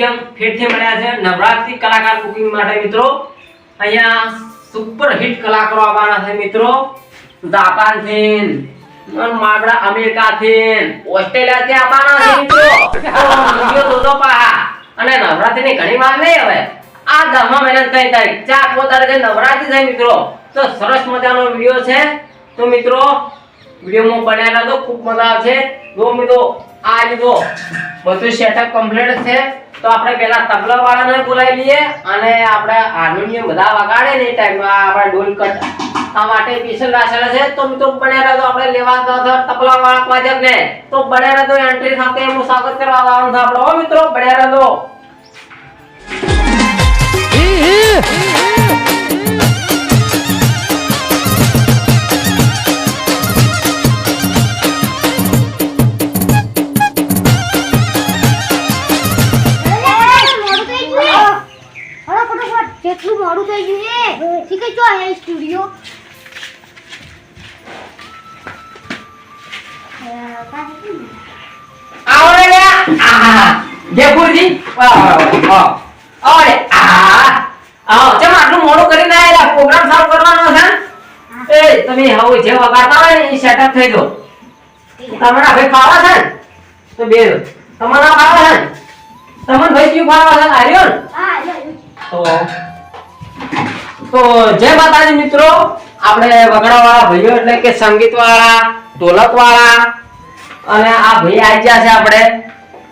જેમ ફેરથી મળ્યા છે. નવરાત્રી કલાકાર બુકિંગ માટે મિત્રો, અહીંયા સુપર હિટ કલાકારો આવવાના છે મિત્રો. જાપાનથી માબડા અમેરિકા થી ઓસ્ટ્રેલિયા થી આવવાના છે મિત્રો. તો પા. અને નવરાત્રીની ઘણી વાર નહીં હવે. આ દસમા મહિના ત્રણ તારીખ ચાર પો તારીખે નવરાત્રી થાય મિત્રો. તો સરસ મજાનો વિડિયો છે. તો મિત્રો વિડીયોમાં બન્યા તો ખૂબ મજા આવશે. જો મિત્રો, આ લીધો બધું સેટઅપ કમ્પ્લીટ છે. તો આપણે પહેલા તબલા વાળાને બોલાવી લઈએ અને આપણે હાર્મોનિયમ બધા વગાડે ને એ ટાઈમમાં આપણે ઢોલ કટ આ માટે સ્પેશિયલ રાખેલા છે. તો મિત્રો બને તો આપણે લેવા તો તબલા વાળા વાજક ને તો બન્યા તો એન્ટ્રી સાથે એનું સ્વાગત કરવા આવવાનું છે આપણે. મિત્રો બન્યા તો. થઈ ગયું છે ઠીક ચો અહીંયા સ્ટુડિયો આવો રે આ. જયપુરજી વાહ, વાહ. આવો આટલું મોડું કરીને આયેલા? પ્રોગ્રામ ચાલુ કરવાનો છે? એ તમે હવે જે વગાડતા હોય એ સેટઅપ થઈ દો તમારા ભાઈ ખાવા છે ને તો બે તમારા ખાવા છે ને તમને ભાઈ કયું ખાવા છે આર્યો હા લે, તો તો જય માતાજી મિત્રો આપણે વગડાવાળા ભાઈઓ એટલે કે સંગીત વાળા ઢોલક વાળા અને આ ભાઈ આવી ગયા છે આપણે.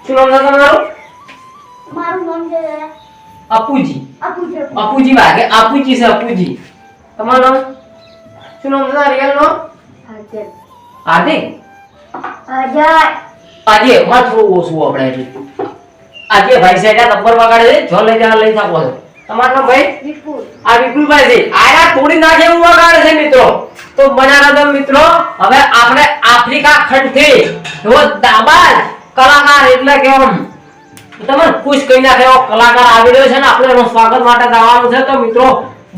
શું નામ છે તમારું? મારું નામ છે અપુજી. અપુ અપુજી વાગે અપુજી છે અપુજી. તમારું નામ? શું નામ છે રિયલ નો હાર્દિક? અજય આજે માં થોડું ઓછું આપણે આજે ભાઈ સાહેબ નંબર વગાડે છે જો લઈ જવા લઈ શકો છો તમારું નામ ભાઈ? વિપુલ. આ વિપુલભાઈ છે આયા તોડી નાખે એવું વગાડ છે મિત્રો. તો બનાના મિત્રો હવે આપણે આફ્રિકા ખંડથી એવો દાબાજ કલાકાર એટલે કે આમ તમે ખુશ કરી નાખે એવો કલાકાર આવી રહ્યો છે ને આપણે એનું સ્વાગત માટે દાવાનું છે. તો મિત્રો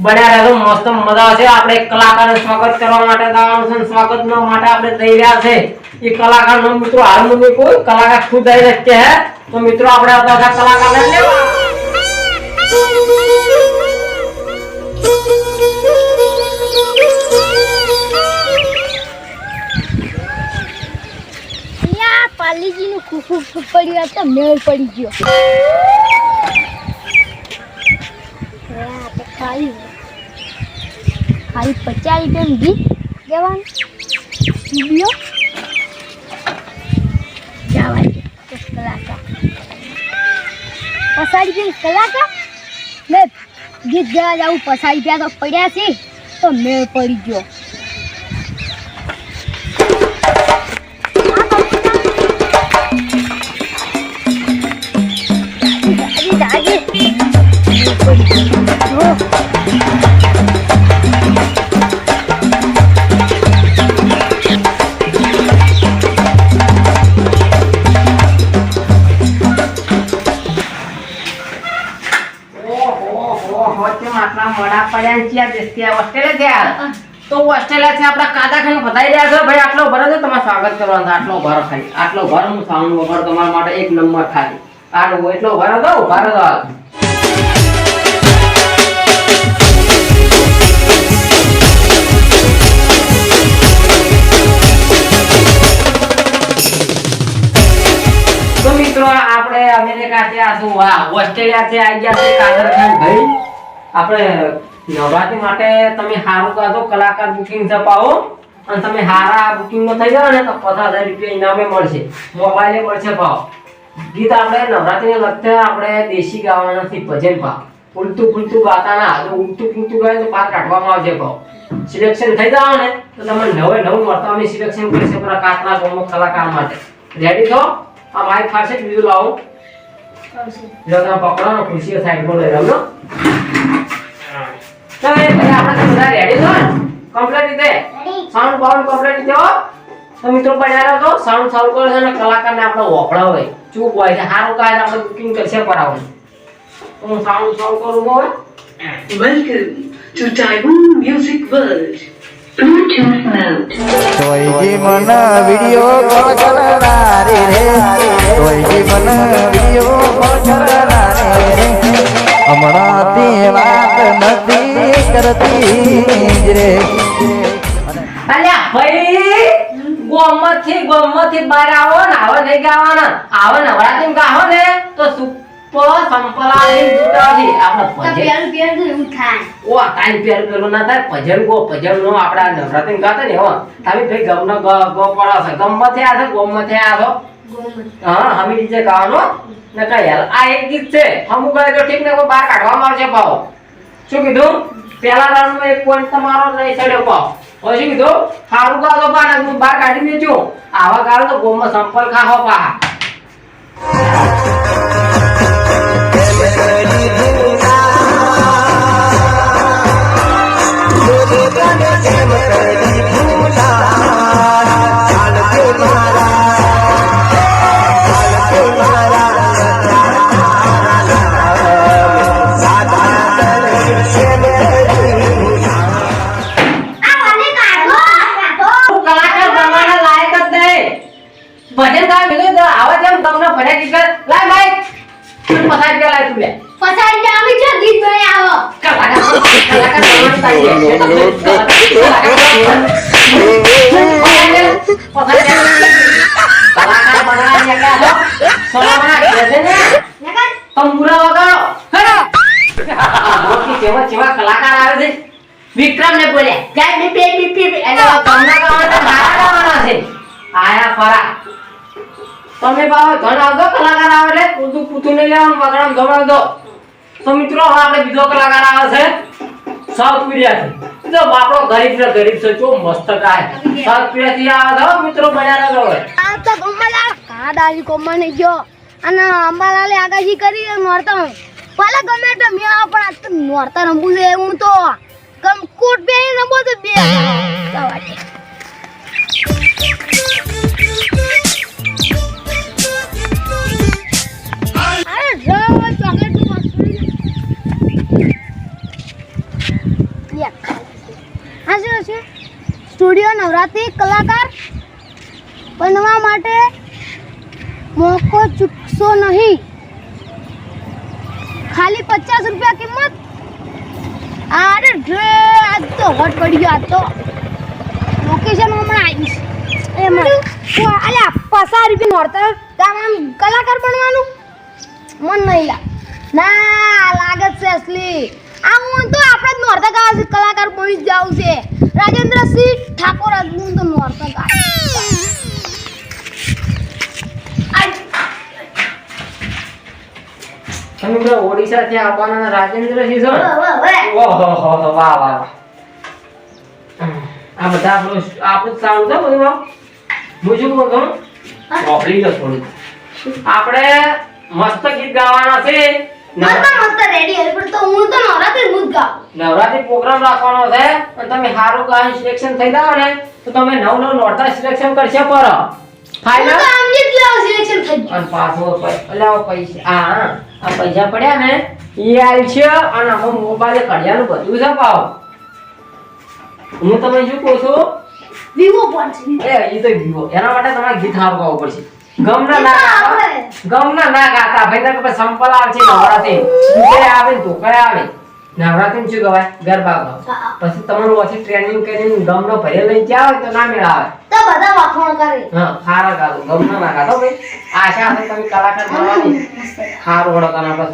બન્યા રહેજો મસ્ત મજા આવશે. આપણે કલાકારનું સ્વાગત કરવા માટે દાવાનું છે સ્વાગત માટે આપણે થઈ રહ્યા છે. એ કલાકારનો મિત્રો હાલમાં કોઈ કલાકાર ખુદ આવી શકે હે? તો મિત્રો આપણે આ બધા કલાકારને લેવા. પાલીજીનું ખૂબ ખૂબ પડ્યું તો મેળ પડી ગયો. ખાલી ખાલી પચાસ રૂપિયાનું ગીત દેવાનું. સ્ટુડિયો જવા પસાડી કલાકાર ને ગીત ગાવા જવું પસાઈ ગયા તો પડ્યા છે તો મેળ પડી ગયો. દાદી આટલા મોડા પડ્યા દેશથી આ ઓસ્ટ્રેલિયા તો ઓસ્ટ્રેલિયા છે આપણા કાદા ખાઈને બતાવી રહ્યા છો. ભાઈ, આટલો ભરો છે, તમારે સ્વાગત કરવાનું આટલો ભરો ખાલી. આટલો ભરો હું સાઉન્ડ વગર તમારા માટે એક નંબર ખાલી. આટલો એટલો ભરો દો ભરો દો મિત્રો, આપણે અમેરિકા છે આ શું ઓસ્ટ્રેલિયા થી આવી ગયા છે કાદર ભાઈ. આપણે નવરાત્રી માટે તમે સારું કાઢો કલાકાર બુકિંગ છપાવો અને તમે સારા બુકિંગમાં થઈ જાઓ ને તો પચાસ હજાર રૂપિયા ઇનામે મળશે. મોબાઈલે મળશે ભાવ. ગીત આપણે નવરાત્રી ને લગતા આપણે દેશી ગાવાના નથી ભજન ભાવ. ઉલટું ફૂલતું ગાતા ના જો ઉલટું ફૂલતું ગાય તો પાર કાઢવામાં આવશે ભાવ. સિલેક્શન થઈ જાવ ને તો તમે નવે નવ મળતા અમે સિલેક્શન કરશે શકો કાતરા ગામનો કલાકાર માટે. રેડી થો આ માઇક જ બીજું લાવો. તમે પકડો ને સાઈડ લઈ રહ્યો તો એ પછી આપણે તો બધા રેડી છો ને કમ્પ્લીટ રીતે રેડી સાઉન્ડ બાઉન્ડ કમ્પ્લીટ રીતે તો મિત્રો બન્યા તો સાઉન્ડ ચાલુ કરે છે ને કલાકારને આપણે વોપડા હોય ચૂપ હોય છે. સારું કાય આપણે બુકિંગ કરશે પરાવું હું સાઉન્ડ સારું કરું હોય welcome to Taiwan music world. Video રે. વિડિયો કોલ રે. હમણાં તે વાત નથી કરતી રે. અલ્યા ભાઈ ગોમતથી ગોમતથી બહાર આવો ને આવો નહીં ગાવાના આવો નવરાત્રી ગાહો ને તો સુપર સંપલાની જૂતાથી આપણે ભજન એવું થાય. ઓ કાઈ પેર પેલું ના થાય ભજન ગો ભજન નો આપડા નવરાત્રી ગાતા ને હો. તમે ભાઈ ગમનો ગ ગો પડો છે ગમમાંથી આ છે ગોમમાંથી થયા છો? હા, હમી નીચે ગાવાનો ને કઈ યાર. આ છે. તો બહાર પાવો. શું કીધું? પેલા રાઉન્ડમાં એક પોઈન્ટ નહીં ચડ્યો ભાવ હવે શું સારું ગાતો પા ને હું બહાર કાઢી દેજો આવા ગાળો તો ગોમમાં સંપલ ખાહો પા વિક્રમ ને બોલ્યા, જાય બી, બે બી. એટલે તમને ગાવાના મારા ગાવાના છે. આયા ફરા તમે બાવા ઘણા આવતો કલાકાર આવે એટલે પૂતું પૂતું નહીં લેવાનું, વગાડવાનું ગમાવ દો તો મિત્રો, હવે આપણે બીજો કલાકાર આવે છે. સાઉથ કોરિયાથી. જો બાપડો ગરીબ ને ગરીબ છે જો મસ્ત ગાય. સાઉથ કોરિયાથી આવે તો મિત્રો, બન્યા ગયો આ તો ગમલા. કા દાજી કોમને ગયો. અને અંબાલાલે આગાજી કરી નોરતા પેલા ગમે તો મેં પણ આ તો નોરતા રમવું છે હું તો. કમ કોટ બે રમવો તો બે. સવારે સ્ટુડિયો નવરાત્રી કલાકાર બનવા માટે મોકો ચૂકશો નહીં. ખાલી પચાસ રૂપિયા કિંમત અરે આજ તો હોટ પડી ગયો આજ તો. લોકેશન હમણાં આવીશ. એમાં તો અલ્યા, પસાર રૂપિયા નોરતા આમ કલાકાર બનવાનું? મન નહીં લા. ના લાગે છે અસલી. આ હું તો આપણે જ નોરતા ગાવા કલાકાર બની જ જાવું છે. રાજેન્દ્રસિંહ ઠાકોર હું તો નોરતા ગાય તમે બધા ઓડિશાથી આવવાના રાજેન્દ્રસિંહ છો ઓહો હો હો વાહ. વાહ આ બધા આપણું આપણું સાઉન્ડ છે બધું. હું શું કહું છું? વાપરી લો થોડું આપણે મસ્ત ગીત ગાવાના છે. તો તો નવરાત્રી પ્રોગ્રામ રાખવાનો છે અને તમે સારું ગાયન સિલેક્શન થઈ જાવ ને તો તમે નવ નવ નોરતા સિલેક્શન કરશે પર. હું ફાઇનલ જ લેવા સિલેક્શન થઈ ગયું. અને પાછો પૈ- પૈસા આ આ પૈસા પડ્યા ને એ આલ છે અને આમાં મોબાઈલ કઢિયાનું બધું છે પાવ. હું તમે શું કહું છું? વિવો પણ છે એ ઈ તો વિવો એના માટે તમારે ગીત હારવા પડશે ગમના ના. ગમના ના ગાતા. ભાઈ તને કે સંપલ આવે છે નવરાત્રી. આવે ને આવે. નવરાત્રી શું ગવાય? ગરબા ગાવ પછી તમારું પછી ટ્રેનિંગ કરીને ગમનો ભરે લઈ જાવ તો ના મેળ આવે. તો બધા વખાણ કરે હા સારા ગાતો ગમના ના ગાતો ભાઈ આશા છે તમે કલાકાર બનવાની સારું વડો તને આપણે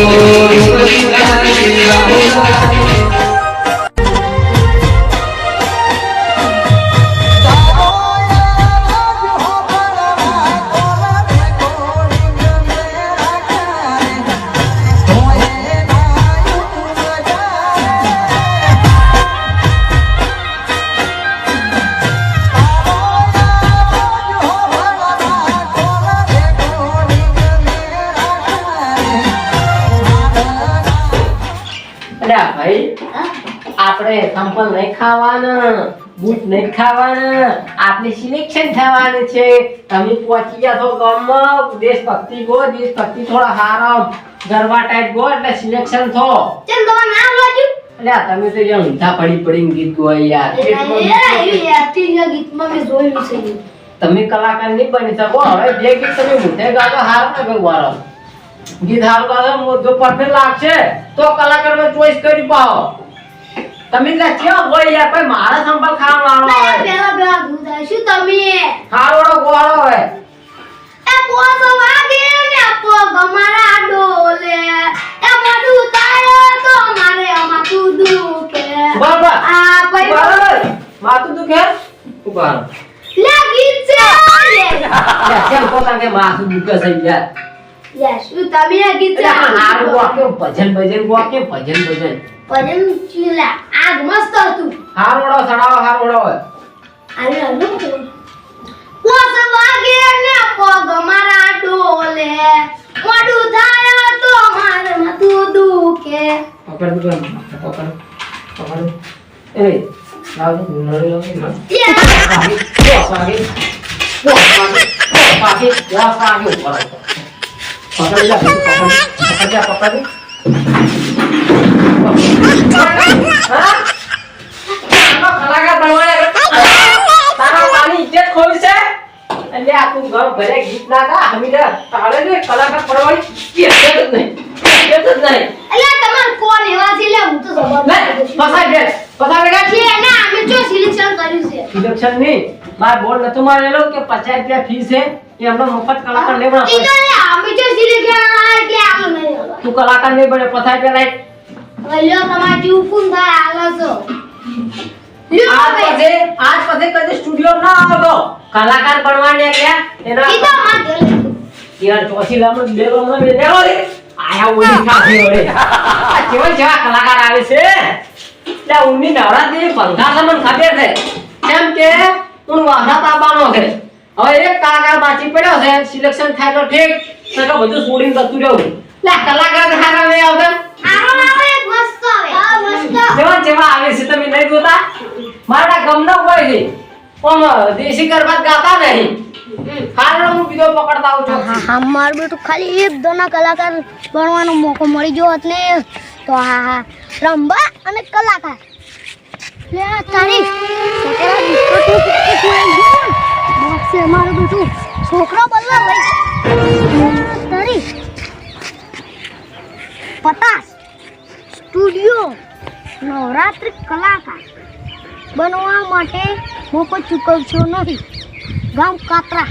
સાઉન્ડ સંપલ નહીં ખાવાના બૂટ નહીં ખાવાના. આપણે સિલેક્શન થવાનું છે. તમે પહોંચી ગયા છો ગામમાં દેશભક્તિ ગો દેશભક્તિ થોડા હારા ગરબા ટાઈપ ગો એટલે સિલેક્શન થો. ચલ તો નામ લાગ્યું એટલે તમે તો જે ઊંધા પડી પડીને ગીત ગો યાર. એક્ટિંગ ગીતમાં મેં જોયેલું છે. તમે કલાકાર નહીં બની શકો. હવે જે ગીત તમે ઊંધે ગાતો હાર ને ભાઈ ગીત હારું ગાતો મો- જો પરફેક્ટ લાગશે. તો કલાકારમાં ચોઈસ કરી પાઓ. તમે એટલે કેવા હોય યાર? કોઈ મારા સંપલ ખાવાનો આવે પેલા પેલા દૂધ આવે. શું તમે? હારોડો ગોળો હોય. એ પોસો વાગે ને પગ ગમારા ડોલે. એ મોઢું તાળો તો મારે માથું દુખે. બરાબર આ ભાઈ બરાબર માથું દુખે? ઊભા. લે ગીત છે. લે, કેમ પોતા કે માથું દુખે છે યાર? યાર શું તમે ગીત આ હારું ગોકે ભજન ભજન ગોકે ભજન ભજન. ભજન ચીલા. આગ મસ્ત હતું. હારોડો સડાવો હારોડો આવી રહ્યું પોસ વાગે ને પગ મારા ડોલે. મોઢું થાય તો મારે માથું દુખે. પકડ પકડ પકડ પકડ. એ લાવ નળી લાવ. લે વાગે કોસ વાગે બોસ વાગે વાગે ઉપર પકડ જા પકડ પકડ જા પકડ એટલે આ તું ઘર ભરે ગીત ના ગા હમીરા તારે ને કલાકાર બનવાની ઇજ્જત જ નહીં ઇજ્જત જ નહીં અલ્યા તમાર કોણ એવા છે લે હું તો પસાઈ દે પસાઈ બેગા છે ના અમે જો સિલેક્શન કર્યું છે ઇલેક્શન નહીં માર બોર્ડ નતું મારેલો કે પચાસ રૂપિયા ફી છે એ એમનો મફત કલાકાર નહીં બના ઈ તો લે અમે જો સિલેક્શન એટલે તું કલાકાર નહીં બને પચાસ રૂપિયા લાઈ લ્યો તમાર જીવ કુન થાય હાલો છો. આજ પછી આજ પછી કદી સ્ટુડિયો ના આવતો કલાકાર બનવાને ગયા એના ઈ તો લીધું. યાર ચોથી લામડ બે લામડ બે દેવો રે આયા ઉની ખાધી ઓરે આ કેવા કેવા કલાકાર આવે છે. એટલે ઉની નવરાત્રી પંખા સમન ખબર છે. કેમ કે હું વાહા તાબાનો છે. હવે એક કલાકાર બાકી પડ્યો છે સિલેક્શન થાય તો ઠીક. તો બધું શૂટિંગ કરતું રહેવું લે કલાકાર હારા વે આવતા. આરો જેવા જેવા આવે છે તમે નહીં જોતા? મારા ગમનો કોઈ છે. ઓમ દેશી ગરબા ગાતા નહીં. હારો હું બીજો પકડતા આવું છું. હા હા મારું બેટું ખાલી એક દોના કલાકાર બનવાનો મોકો મળી ગયો એટલે તો હા હા. રંબા અને કલાકાર. લે તારી છોકરા બિસ્કુટ બોક્સ મારું બેટું છોકરો બનવા ભાઈ તારી પતાસ સ્ટુડિયો. નવરાત્રિ કલાકાર બનવા માટે મોકો ચૂકવશો નહીં. ગામ કાતરા.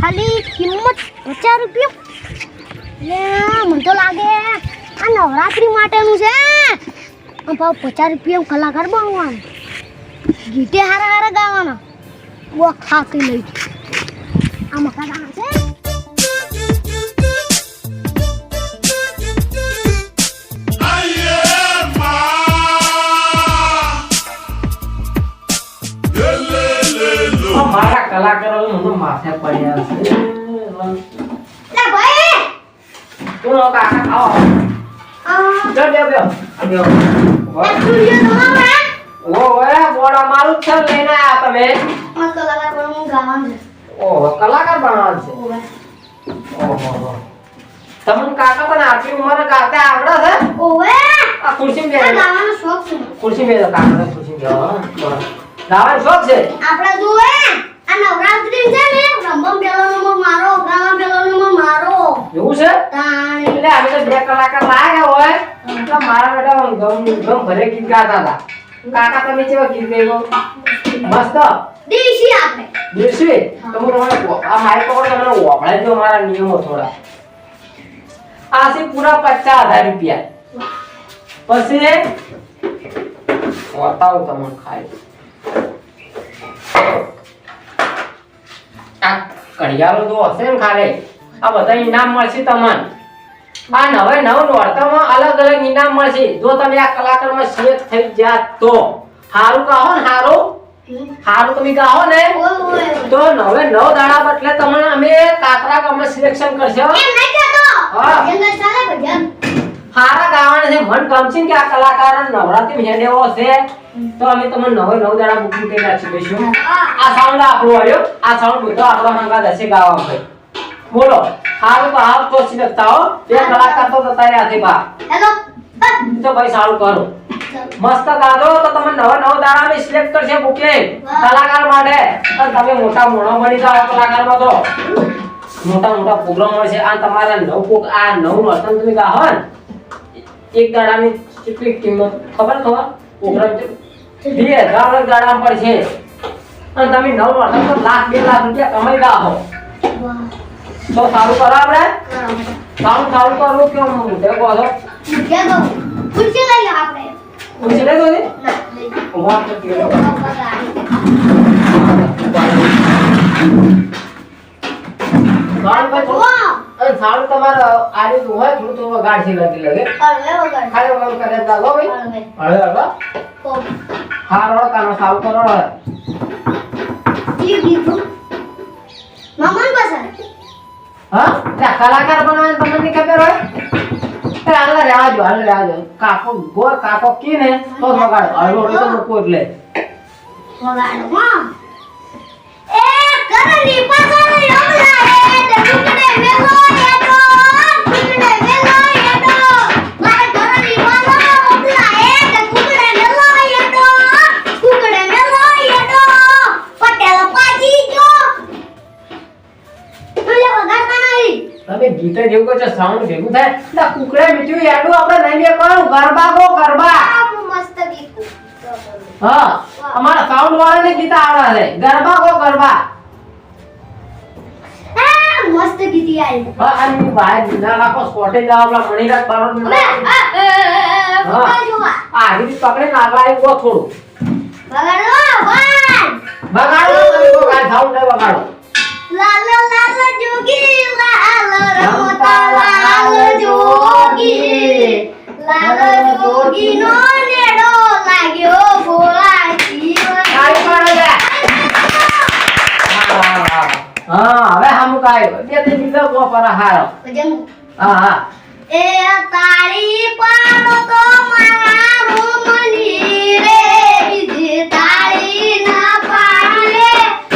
ખાલી કિંમત પચાસ રૂપિયા. એટલે મને તો લાગે આ નવરાત્રી માટેનું છે. ભાવ પચાસ રૂપિયા કલાકાર બનવાનું. ગીતે હારા હારા ગાવાના. બહુ ખાતી લઈ. આ મકાન છે. કલાકારો મને માથે પડ્યા છે. લે ભાઈ! તું લો કાકા આવો. આ. જો બે બે આ બે સ્ટુડિયો તમારો હે ઓ ઓએ બોડા મારું છે લઈને આયા તમે. કલાકાર બનવાનું ગાવાનું છે. ઓહો કલાકાર બનવાનું છે. ઓહો તમને કાકા પણ આટલી ઉંમરે ગાતા આવડે છે? ઓવે. આ ખુરશી બે ગાવાનો શોખ છે. ખુરશી બે કાકા ખુરશી બે ગાવાનો શોખ છે? આપણે જોવે આ નવરાત્રી છે ને રંબમ પેલો નંબર મારો ગાવા પેલો નંબર મારો. એવું છે? તાણ. એટલે અમે તો બે કલાકાર લાયા હોય તો મારા બેટા ગમ ગમ ભરે ગીત ગાતા હતા. કાકા તમે કેવા ગીત ગાયો મસ્ત. દેશી આપણે દિવસે તમે તમારે આ મારી પકડ તમને વપરાય દો મારા નિયમો થોડા. આ છે પૂરા પચાસ હજાર રૂપિયા. પછી બતાવું તમને ખાઈ. કડિયાળો તો હશે ને ખાલી. આ બધા ઇનામ મળશે તમને. આ નવે નવ નોરતામાં અલગ અલગ ઇનામ મળશે. જો તમે આ કલાકારમાં સિલેક્ટ થઈ જાત તો. હારું કહો ને હારું. હારું તમે કહો ને. તો નવે નવ દાડા બદલે તમને અમે કાતરા ગામમાં સિલેક્શન કરશો હા. હારા ગાવાના છે મન ગમશે કે આ કલાકાર નવરાત્રી હેડે એવો છે તો અમે તમને નવે નવ દાડા બુકિંગ કરી નાખી દઈશું આ સાઉન્ડ આપણો આવ્યો આ સાઉન્ડ બધો આપણો હંગાત દસે ગાવા ભાઈ બોલો હાલ તો આપ તો સિલેક્ટ હો. બે કલાકાર તો જતા રહ્યા છે બા. હેલો. તો ભાઈ સારું કરો. મસ્ત ગાજો તો તમે નવા નવ દાડા મે સિલેક્ટ કરશે બુકિંગ. કલાકાર માટે. તો તમે મોટા મોણો બની જાઓ કલાકારમાં તો. મોટા મોટા પ્રોગ્રામ મળશે આ તમારા નવ કોક આ નવ વર્તન તમે ગાહો ને. એક દાડાની કેટલી કિંમત ખબર ખબર? બે હજાર દાડા છે અને તમે નવ વર્ષ લાખ, બે લાખ રૂપિયા કમાઈ ગાહો તો સારું કરો આપણે. સારું સારું કરવું કેમ મોઢે કહો છો ખુરશી લઈ લો આપણે પૂછી લેજો ને ના લઈ. તો કીધો. સારું તમારે આ રીતનું હોય થોડું થોડું વગાડ છે લગી લગે. ખાલી વગાડ કરે તો લાગો ભાઈ હવે હવે હા. હારો કાનો સાવ કરો. ઈ ગીતું. મામાને પસંદ. હા ત્યાં કલાકાર બનાવવાની તમને નહીં ખબર હોય તે હાલ રહેવા દો હાલ રહેવા દો કાકો ગોળ કાકો કી ને તો જ વગાડો હળવો તો મૂકો એટલે વગાડો. એ યમલા એ તે તમે ગીતે જેવું કહો છો સાઉન્ડ ભેગું થાય? એટલે કુકડે મીઠું યાડું આપણે નહીં બે કરું ગરબા. ગો ગરબા મસ્ત ગીત. હા અમારા સાઉન્ડ વાળાને ગીત આવડે. ગરબા ગો ગરબા. મસ્ત ગીત આવી હા અને હું બહાર ના રાખો સ્પોટે જાવ આપણા મણીરાજ બારોટ ને જોવા. આ આગળ પકડે ના આવી ગો થોડું. બગાડો વગાડ. બગાડો તો કો થાઉ સાઉન્ડ બગાડો. લાલ લાલ જોગી લાલ રમતા લાલ જોગી. લાલ જોગી. નો નેડો લાગ્યો ભોળા જીવન. તાળી પાડો. હા, કાંઈ બે ત્રણ બીજો ગો પર હારો હા હા એ તાળી પાડો તો મારા રોમની રે બીજી ના પાડે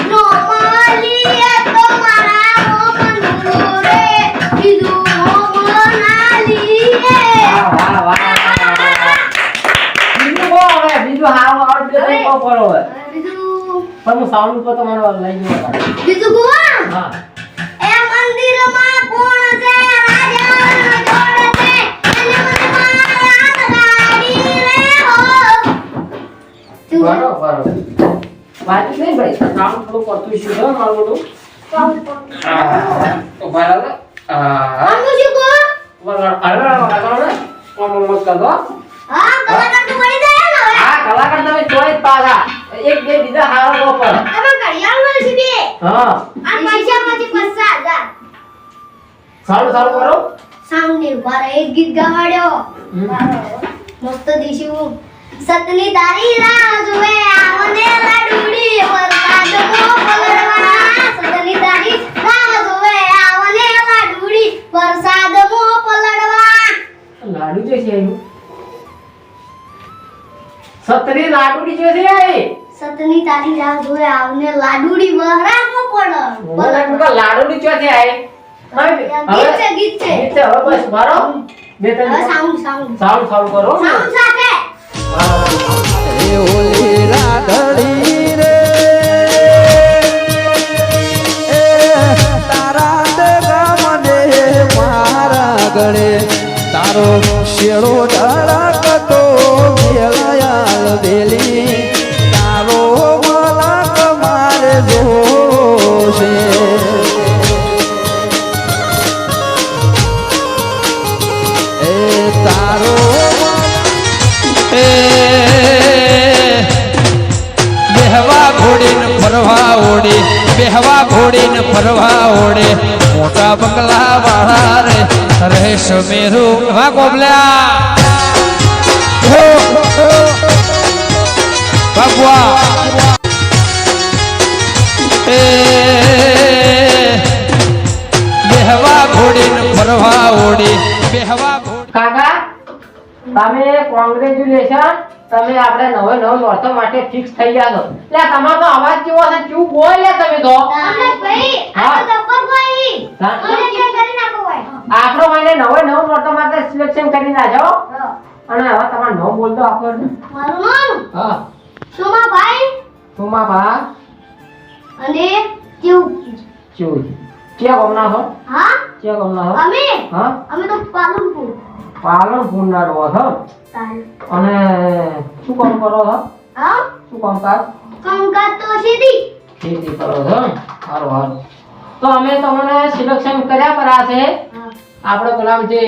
નો તો મારા રોમનું રે બીજું પણ હું સાઉન્ડ ઉપર તમારો લઈ ગયો બીજું ગુવા હા એ મંદિરમાં કોણ છે રાજાનો જોડ છે. એને મને મારા ગાડી રે હો તું બરો બરો વાંચી નહીં ભાઈ સાઉન્ડ થોડું પડતું છે હો મારું બધું તો બરાબર હા. આનું શું ગો બરાબર હવે આગળ ને ઓમ ઓમ મત કરો હા કલાકાર તો મળી જાય ને હવે. આ કલાકાર તમે ચોઈસ પાછા. એક બે બીજા હારા પર તમે ઘડિયાળ મળશે બે. હા. આ પૈસામાંથી પચાસ હજાર. સારું સારું કરો. સાઉન્ડ મારા એક ગીત ગાવાડ્યો. મસ્ત દીશું સતની તારી રાહ જોવે આવને લાડુડી વરસાદ મો પલળવા સતની તારી રાહ જોવે આવને લાડુડી વરસાદ મો પલડવા લાડુ જે છે એનું? સતની લાડુડી જે છે સતની તારી રાહ જોવે આવને લાડુડી વરસાદ મો પડ લાડુડી જે છે હવે ગીત છે ગીત છે. હવે બસ મારો. બે ત્રણ સાઉન્ડ સાઉન્ડ. સાઉન્ડ સારું કરો. સાઉન્ડ સાથે. એ ઓલી રાધડી રે. તારા દેગા મને મારા ગળે તારો શેડો ધડકતો મેળયાલ વેલી બેહવા ઘોડીને ફરવા ઓડે. મોટા બંગલા વાળા રે રહેશ મેરું હા કોબલ્યા હો, હો. ભગવા એ બેહવા ઘોડીને ફરવા ઓડે બેહવા ઘોડી. કાકા? તમે કોંગ્રેચ્યુલેશન તમે આપણે નવો નવો નોર્થ માટે ફિક્સ થઈ ગયા છો. લે તમારો અવાજ કેવો છે? ચૂપ બોલ તમે તો. ભાઈ આ તો ભાઈ હા. મને ભાઈ. આપણો મહિને નવે નવ નોર્થ માટે સિલેક્શન કરી નાખો અને હવે તમારે નવ બોલતો આપો. મારું નામ? હા. સોમાભાઈ સુમા બા અને ચૂ ચૂ કે ગમના છો હા? કે ગમના છો અમે? હા. અમે તો પાલનપુર. પાલનપુર ના રહો છો અને શું કામ કરો છો શું કામ કાજ કંકાત તો સીધી. સીધી કરો છો સારું સારું. તો અમે તમને સિલેક્શન કર્યા પર છે. આપણે પેલા જે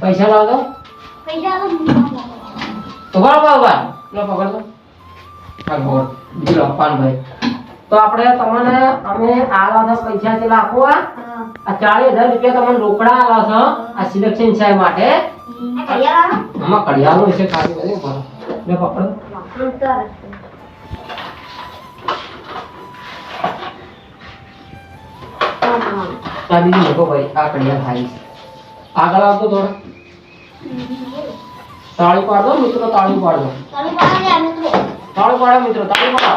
પૈસા લાવતો પૈસા તો તો બરાબર બરાબર લો પકડતો હા બોલ. બીજું પાનભાઈ તો આપણે તમને અમે આવા પૈસા છે લાખો આ ચાલીસ હજાર રૂપિયા તમને રોકડા આવા છો આ સિલેક્શન સાહેબ માટે. બીજું મૂકો ભાઈ, આ કડિયા થાય આગળ આવતો થોડો. તાળી પાડો, મિત્રો, તાળી પાડો. પાસે આ મિત્રો, તાળી પાડો. મિત્રો તાળી પાડો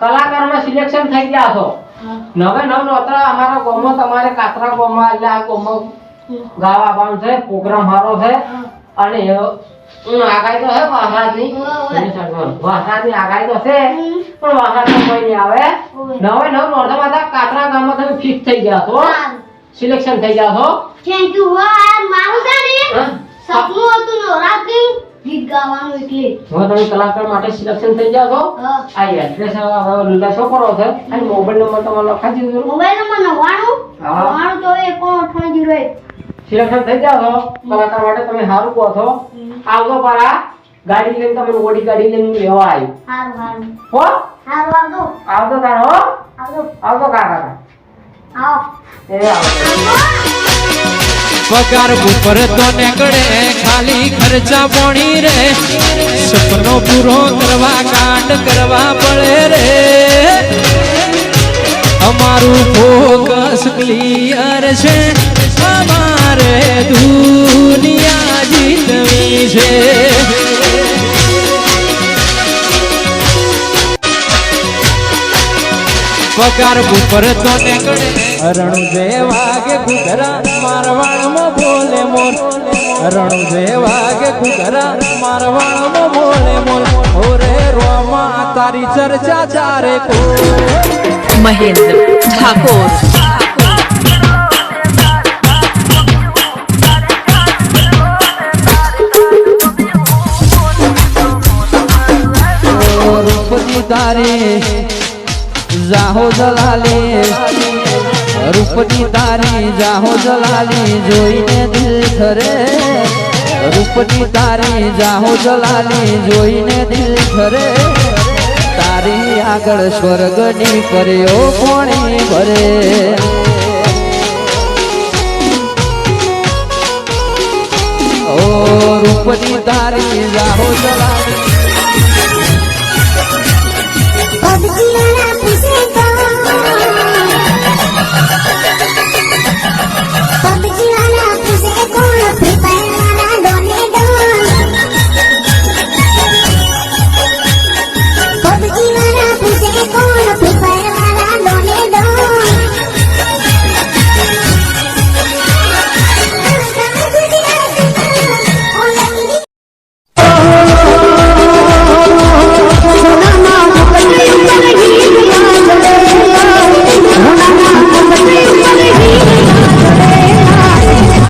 કલાકારમાં સિલેક્શન થઈ ગયા છો. નવે નવ નોતરા અમારા ગામમાં તમારે કાતરા ગામમાં એટલે આ ગામમાં ગાવા આવવાનું છે પ્રોગ્રામ સારો છે. અને હું આગાહી તો છે વરસાદની. વરસાદની આગાઈ તો છે પણ તો કોઈ નહીં આવે. નવે નવ નોર્ધા માતા કાતરા ગામમાં તમે ફિક્સ થઈ ગયા છો. સિલેક્શન થઈ ગયા છો. થેન્ક યુ યાર મારું છે ને સપનું હતું નવરાત્રી. ગીત ગાવાનું એટલે. હવે તમે કલાકાર માટે સિલેક્શન થઈ જાવ છો આ એડ્રેસ હવે શું કરો છે. અને મોબાઈલ નંબર તમારો લખાઈ દીધો. મોબાઈલ નંબર નવ્વાણું હા. નવ્વાણું તો એક અઠાણું જીરો એક સિલેક્શન થઈ જાવ છો કલાકાર માટે તમે સારું કહો છો. આવતો પારા ગાડી લઈને તમે ઓડી ગાડી લઈને લેવા આવી હારું હારું. હો? હારું આવજો. આવતો તારો હો? આવજો. આવતો કાકા. આવો એ આવતો પગાર ઉપર તો નીકળે, ખાલી ખર્ચા પોણી રે. સપનો પૂરો કરવા કાંડ કરવા પડે રે. અમારું ફોકસ ક્લિયર છે, અમારે દુનિયા જીતવી છે. પગાર ઉપર તો નીકળે. રણુ જે વાગે કુકરા મારવાણમાં બોલે મોર. રણુ જે વાગે કુકરા મારવાણમાં બોલે મોર. ઓરે રોમા તારી ચર્ચા ચારે કો મહેન્દ્ર ઠાકોર. તારી જાહો જલાલી. રૂપની તારી જાહો જલાલી, જોઈને દિલ ખરે. રૂપની તારી જાહો જલાલી, જોઈને દિલ ખરે. તારી આગળ સ્વર્ગની કર્યો કોણી ભરે? રૂપની તારી જાહો જલાલી.